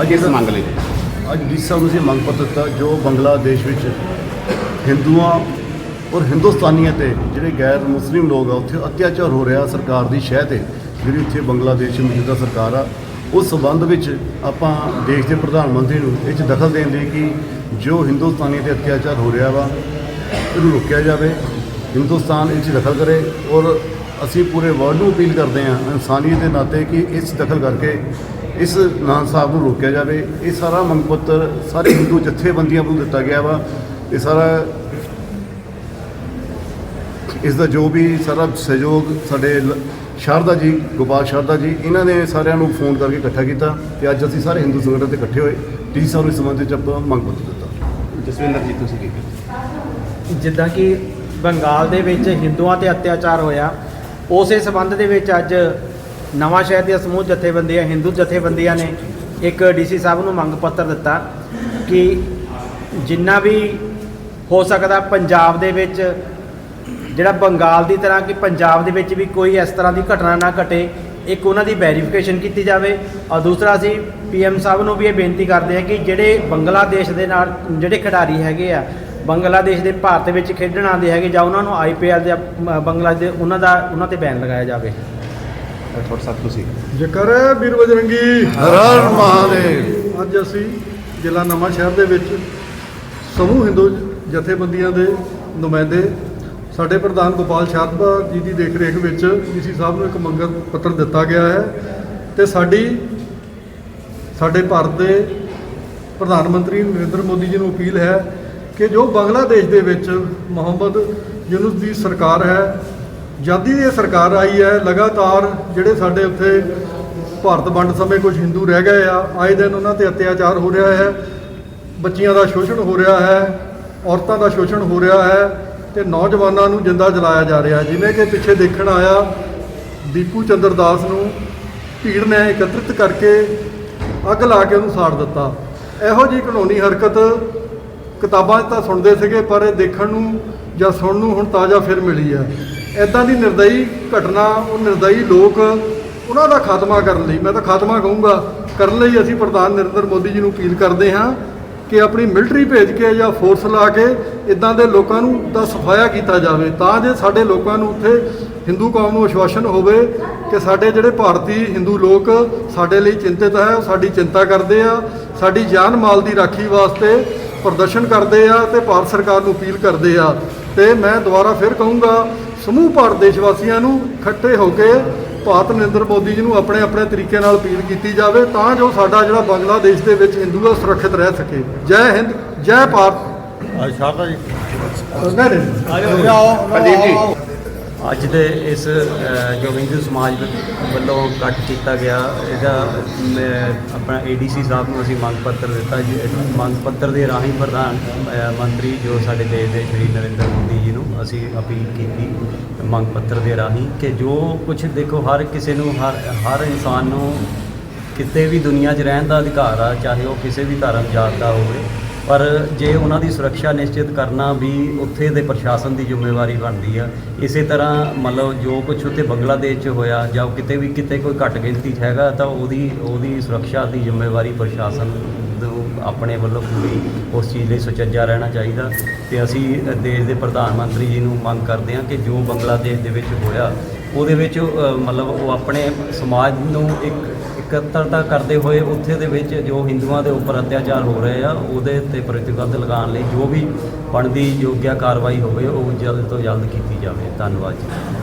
ਅੱਜ ਕਿਸ ਮੰਗ ਲਈ। ਅੱਜ ਡੀ ਸਾਹਿਬ ਨੂੰ ਅਸੀਂ ਮੰਗ ਪੱਤਰ ਦਿੱਤਾ ਜੋ ਬੰਗਲਾਦੇਸ਼ ਵਿੱਚ ਹਿੰਦੂਆਂ ਔਰ ਹਿੰਦੁਸਤਾਨੀਆਂ ਤੇ ਜਿਹੜੇ ਗੈਰ ਮੁਸਲਿਮ ਲੋਕ ਆ ਉੱਥੇ ਅਤਿਆਚਾਰ ਹੋ ਰਿਹਾ ਸਰਕਾਰ ਦੀ ਸ਼ਹਿ ਤੇ ਜਿਹੜੀ ਉੱਥੇ ਬੰਗਲਾਦੇਸ਼ ਮੌਜੂਦਾ ਸਰਕਾਰ ਆ ਉਸ ਸਬੰਧ ਵਿੱਚ ਆਪਾਂ ਦੇਸ਼ ਦੇ ਪ੍ਰਧਾਨ ਮੰਤਰੀ ਨੂੰ ਇਹ 'ਚ ਦਖਲ ਦੇਣ ਲਈ ਕਿ ਜੋ ਹਿੰਦੁਸਤਾਨੀ ਤੇ ਅਤਿਆਚਾਰ ਹੋ ਰਿਹਾ ਵਾ, ਇਹਨੂੰ ਰੋਕਿਆ ਜਾਵੇ, ਹਿੰਦੁਸਤਾਨ ਇਹ 'ਚ ਦਖਲ ਕਰੇ ਔਰ ਅਸੀਂ ਪੂਰੇ ਵਰਲਡ ਨੂੰ ਅਪੀਲ ਕਰਦੇ ਹਾਂ, ਇਨਸਾਨੀਅਤ ਦੇ ਨਾਤੇ ਕਿ ਇਸ ਦਖਲ ਕਰਕੇ ਇਸ ਨਾਨ ਸਾਹਿਬ ਨੂੰ ਰੋਕਿਆ ਜਾਵੇ। ਇਹ ਸਾਰਾ ਮੰਗ ਪੱਤਰ ਸਾਰੇ ਹਿੰਦੂ ਜਥੇਬੰਦੀਆਂ ਵੱਲੋਂ ਦਿੱਤਾ ਗਿਆ ਵਾ। ਇਹ ਸਾਰਾ ਇਸ ਦਾ ਜੋ ਵੀ ਸਾਰਾ ਸਹਿਯੋਗ ਸਾਡੇ ਲ- ਸ਼ਾਰਦਾ ਜੀ ਗੋਪਾਲ ਸ਼ਾਰਦਾ ਜੀ ਇਹਨਾਂ ਨੇ ਸਾਰਿਆਂ ਨੂੰ ਫੋਨ ਕਰਕੇ ਇਕੱਠਾ ਕੀਤਾ ਤੇ ਅੱਜ ਅਸੀਂ ਸਾਰੇ ਹਿੰਦੂ ਸੰਗਠਨ ਤੇ ਇਕੱਠੇ ਹੋਏ। ਡੀ ਸਾਹਿਬ ਨੂੰ ਇਸ ਸੰਬੰਧ ਵਿੱਚ ਆਪਾਂ ਮੰਗ ਪੱਤਰ ਦਿੱਤਾ। ਜਸਵਿੰਦਰ ਜੀ ਤੁਸੀਂ ਕੀ ਕਹਿੰਦੇ ਜਿੱਦਾਂ ਕਿ ਬੰਗਾਲ ਦੇ ਵਿੱਚ ਹਿੰਦੂਆਂ ਤੇ ਅਤਿਆਚਾਰ ਹੋਇਆ ਉਸੇ ਸਬੰਧ ਦੇ ਵਿੱਚ ਅੱਜ ਨਵਾਂ ਸ਼ਹਿਰ ਦੀਆਂ ਸਮੂਹ ਜਥੇਬੰਦੀਆਂ ਹਿੰਦੂ ਜਥੇਬੰਦੀਆਂ ਨੇ ਇੱਕ ਡੀਸੀ ਸਾਹਿਬ ਨੂੰ ਮੰਗ ਪੱਤਰ ਦਿੱਤਾ ਕਿ ਜਿੰਨਾ ਵੀ ਹੋ ਸਕਦਾ ਪੰਜਾਬ ਦੇ ਵਿੱਚ ਜਿਹੜਾ ਬੰਗਾਲ ਦੀ ਤਰ੍ਹਾਂ ਕਿ ਪੰਜਾਬ ਦੇ ਵਿੱਚ ਵੀ ਕੋਈ ਇਸ ਤਰ੍ਹਾਂ ਦੀ ਘਟਨਾ ਨਾ ਘਟੇ ਇੱਕ ਉਹਨਾਂ ਦੀ ਵੈਰੀਫਿਕੇਸ਼ਨ ਕੀਤੀ ਜਾਵੇ। ਔਰ ਦੂਸਰਾ ਅਸੀਂ ਪੀਐਮ ਸਾਹਿਬ ਨੂੰ ਵੀ ਇਹ ਬੇਨਤੀ ਕਰਦੇ ਹਾਂ ਕਿ ਜਿਹੜੇ ਬੰਗਲਾਦੇਸ਼ ਦੇ ਨਾਲ ਜਿਹੜੇ ਖਿਡਾਰੀ ਹੈਗੇ ਆ ਬੰਗਲਾਦੇਸ਼ ਦੇ ਭਾਰਤ ਵਿੱਚ ਖੇਡਣ ਆਉਂਦੇ ਹੈਗੇ ਜਾਂ ਉਹਨਾਂ ਨੂੰ ਆਈਪੀਐਲ ਦੇ ਬੰਗਲਾਦੇਸ਼ ਦੇ ਉਹਨਾਂ ਦਾ ਉਹਨਾਂ ਤੇ ਬੈਨ ਲਗਾਇਆ ਜਾਵੇ। ਥੋੜਾ ਸਾਹਿਬ ਤੁਸੀਂ। ਜਕਰ ਵੀਰ ਬਜਰੰਗੀ ਹਰ ਹਰ ਮਹਾਦੇਵ। ਅੱਜ ਅਸੀਂ ਜ਼ਿਲ੍ਹਾ ਨਵਾਂ ਸ਼ਹਿਰ ਦੇ ਵਿੱਚ ਸਮੂਹ ਹਿੰਦੂ ਜਥੇਬੰਦੀਆਂ ਦੇ ਨੁਮਾਇੰਦੇ ਸਾਡੇ ਪ੍ਰਧਾਨ ਗੋਪਾਲ ਸ਼ਾਰਦਾ ਜੀ ਦੀ ਦੇਖਰੇਖ ਵਿੱਚ ਡੀਸੀ ਸਾਹਿਬ ਨੂੰ ਇੱਕ ਮੰਗਲ ਪੱਤਰ ਦਿੱਤਾ ਗਿਆ ਹੈ ਤੇ ਸਾਡੀ, ਸਾਡੇ ਭਾਰਤ ਦੇ ਪ੍ਰਧਾਨ ਮੰਤਰੀ ਨਰਿੰਦਰ ਮੋਦੀ ਜੀ ਨੂੰ ਅਪੀਲ ਹੈ ਕਿ ਜੋ ਬੰਗਲਾਦੇਸ਼ ਦੇ ਵਿੱਚ ਮੁਹੰਮਦ ਯੂਨਸ ਦੀ ਸਰਕਾਰ ਹੈ ਜਦ ਦੀ ਸਰਕਾਰ ਆਈ ਹੈ, ਲਗਾਤਾਰ ਜਿਹੜੇ ਸਾਡੇ ਉੱਥੇ ਭਾਰਤ ਵੰਡ ਸਮੇਂ ਕੁਝ ਹਿੰਦੂ ਰਹਿ ਗਏ ਆ, ਆਏ ਦਿਨ ਉਹਨਾਂ ਤੇ ਅਤਿਆਚਾਰ ਹੋ ਰਿਹਾ ਹੈ, ਬੱਚੀਆਂ ਦਾ ਸ਼ੋਸ਼ਣ ਹੋ ਰਿਹਾ ਹੈ, ਔਰਤਾਂ ਦਾ ਸ਼ੋਸ਼ਣ ਹੋ ਰਿਹਾ ਹੈ ਤੇ ਨੌਜਵਾਨਾਂ ਨੂੰ ਜਿੰਦਾ ਜਲਾਇਆ ਜਾ ਰਿਹਾ। ਜਿਵੇਂ ਕਿ ਪਿੱਛੇ ਦੇਖਣ ਆਇਆ ਦੀਪੂ ਚੰਦਰ ਦਾਸ ਨੂੰ ਭੀੜ ਨੇ ਇਕੱਤਰਿਤ ਕਰਕੇ ਅੱਗ ਲਾ ਕੇ ਉਹਨੂੰ ਸਾੜ ਦਿੱਤਾ। ਇਹੋ ਜਿਹੀ ਕਾਨੂੰਨੀ ਹਰਕਤ ਕਿਤਾਬਾਂ 'ਚ ਤਾਂ ਸੁਣਦੇ ਸੀਗੇ, ਪਰ ਇਹ ਦੇਖਣ ਨੂੰ ਜਾਂ ਸੁਣਨ ਨੂੰ ਹੁਣ ਤਾਜ਼ਾ ਫਿਰ ਮਿਲੀ ਹੈ ਐਦਾਂ ਦੀ ਨਿਰਦਈ ਘਟਨਾ, ਉਹ ਨਿਰਦਈ ਲੋਕ ਉਹਨਾਂ ਦਾ ਖਾਤਮਾ ਕਰਨ ਲਈ, ਮੈਂ ਤਾਂ ਖਾਤਮਾ ਕਹੂੰਗਾ, ਕਰਨ ਲਈ ਅਸੀਂ ਪ੍ਰਧਾਨ ਨਰਿੰਦਰ ਮੋਦੀ ਜੀ ਨੂੰ ਅਪੀਲ ਕਰਦੇ ਹਾਂ ਕਿ ਆਪਣੀ ਮਿਲਟਰੀ ਭੇਜ ਕੇ ਜਾਂ ਫੋਰਸ ਲਾ ਕੇ ਇਦਾਂ ਦੇ ਲੋਕਾਂ ਨੂੰ ਦਾ ਸਫਾਇਆ ਕੀਤਾ ਜਾਵੇ। ਤਾਂ ਜੇ ਸਾਡੇ ਲੋਕਾਂ ਨੂੰ ਉੱਥੇ ਹਿੰਦੂ ਕੌਮ ਨੂੰ ਅਸ਼ਵਾਸਨ ਹੋਵੇ ਕਿ ਸਾਡੇ ਜਿਹੜੇ ਭਾਰਤੀ ਹਿੰਦੂ ਲੋਕ ਸਾਡੇ ਲਈ ਚਿੰਤਿਤ ਹੈ, ਉਹ ਸਾਡੀ ਚਿੰਤਾ ਕਰਦੇ ਆ, ਸਾਡੀ ਜਾਨ ਮਾਲ ਦੀ ਰਾਖੀ ਵਾਸਤੇ ਪ੍ਰਦਰਸ਼ਨ ਕਰਦੇ ਆ ਤੇ ਭਾਰਤ ਸਰਕਾਰ ਨੂੰ ਅਪੀਲ ਕਰਦੇ ਆ। ਤੇ ਮੈਂ ਦੁਬਾਰਾ ਫਿਰ ਕਹੂੰਗਾ, ਸਮੂਹ ਭਾਰਤ ਦੇਸ਼ ਵਾਸੀਆਂ ਨੂੰ ਇਕੱਠੇ ਹੋ ਕੇ ਭਾਰਤ ਨਰਿੰਦਰ ਮੋਦੀ ਜੀ ਨੂੰ ਆਪਣੇ ਆਪਣੇ ਤਰੀਕੇ ਨਾਲ ਅਪੀਲ ਕੀਤੀ ਜਾਵੇ ਤਾਂ ਜੋ ਸਾਡਾ ਜਿਹੜਾ ਬੰਗਲਾਦੇਸ਼ ਦੇ ਵਿੱਚ ਹਿੰਦੂ ਆ ਸੁਰੱਖਿਅਤ ਰਹਿ ਸਕੇ। ਜੈ ਹਿੰਦ ਜੈ ਭਾਰਤ। ਸ਼ਾਰਦਾ ਜੀ। ਅੱਜ ਦੇ ਇਸ ਜੋ ਹਿੰਦੂ ਸਮਾਜ ਵੱਲੋਂ ਇਕੱਠ ਕੀਤਾ ਗਿਆ। ਇਹਦਾ ਮੈਂ ਆਪਣਾ ਏਡੀਸੀ ਸਾਹਿਬ ਨੂੰ ਅਸੀਂ ਮੰਗ ਪੱਤਰ ਦਿੱਤਾ ਮੰਗ ਪੱਤਰ ਦੇ ਰਾਹੀਂ ਪ੍ਰਧਾਨ ਮੰਤਰੀ ਜੋ ਸਾਡੇ ਦੇਸ਼ ਦੇ ਸ਼੍ਰੀ ਨਰਿੰਦਰ ਅਸੀਂ ਅਪੀਲ ਕੀਤੀ ਮੰਗ ਪੱਤਰ ਦੇ ਰਾਹੀਂ ਕਿ ਜੋ ਕੁਝ ਦੇਖੋ ਹਰ ਕਿਸੇ ਨੂੰ, ਹਰ ਹਰ ਇਨਸਾਨ ਨੂੰ ਕਿਤੇ ਵੀ ਦੁਨੀਆ 'ਚ ਰਹਿਣ ਦਾ ਅਧਿਕਾਰ ਆ, ਚਾਹੇ ਉਹ ਕਿਸੇ ਵੀ ਧਰਮ, ਜਾਤ ਦਾ ਹੋਵੇ, ਪਰ ਜੇ ਉਹਨਾਂ ਦੀ ਸੁਰੱਖਿਆ ਨਿਸ਼ਚਿਤ ਕਰਨਾ ਵੀ ਉੱਥੇ ਦੇ ਪ੍ਰਸ਼ਾਸਨ ਦੀ ਜ਼ਿੰਮੇਵਾਰੀ ਬਣਦੀ ਆ, ਇਸੇ ਤਰ੍ਹਾਂ ਮਤਲਬ ਜੋ ਕੁਝ ਉੱਥੇ ਬੰਗਲਾਦੇਸ਼ 'ਚ ਹੋਇਆ ਜਾਂ ਕਿਤੇ ਵੀ ਕਿਤੇ ਕੋਈ ਘੱਟ ਗਿਣਤੀ 'ਚ ਹੈਗਾ, ਤਾਂ ਉਹਦੀ ਉਹਦੀ ਸੁਰੱਖਿਆ ਦੀ ਜ਼ਿੰਮੇਵਾਰੀ ਪ੍ਰਸ਼ਾਸਨ ਨੂੰ ਆਪਣੇ ਵੱਲੋਂ ਪੂਰੀ ਉਸ ਚੀਜ਼ ਲਈ ਸੁਚੱਜਾ ਰਹਿਣਾ ਚਾਹੀਦਾ। ਤੇ ਅਸੀਂ ਦੇਸ਼ ਦੇ ਪ੍ਰਧਾਨ ਮੰਤਰੀ ਜੀ ਨੂੰ ਮੰਗ ਕਰਦੇ ਹਾਂ ਕਿ ਜੋ ਬੰਗਲਾਦੇਸ਼ ਦੇ ਵਿੱਚ ਹੋਇਆ, ਉਹਦੇ ਵਿੱਚ ਮਤਲਬ ਉਹ ਆਪਣੇ ਸਮਾਜ ਨੂੰ ਇੱਕ ਇਕੱਤਰਤਾ ਕਰਦੇ ਹੋਏ ਉੱਥੇ ਦੇ ਵਿੱਚ ਜੋ ਹਿੰਦੂਆਂ ਦੇ ਉੱਪਰ ਅਤਿਆਚਾਰ ਹੋ ਰਹੇ ਆ, ਉਹਦੇ ਤੇ ਪ੍ਰਤੀਬੰਧ ਲਗਾਉਣ ਲਈ ਜੋ ਵੀ ਬਣਦੀ ਯੋਗਿਆ ਕਾਰਵਾਈ ਹੋਵੇ, ਉਹ ਜਲਦ ਤੋਂ ਜਲਦ ਕੀਤੀ ਜਾਵੇ। ਧੰਨਵਾਦ ਜੀ।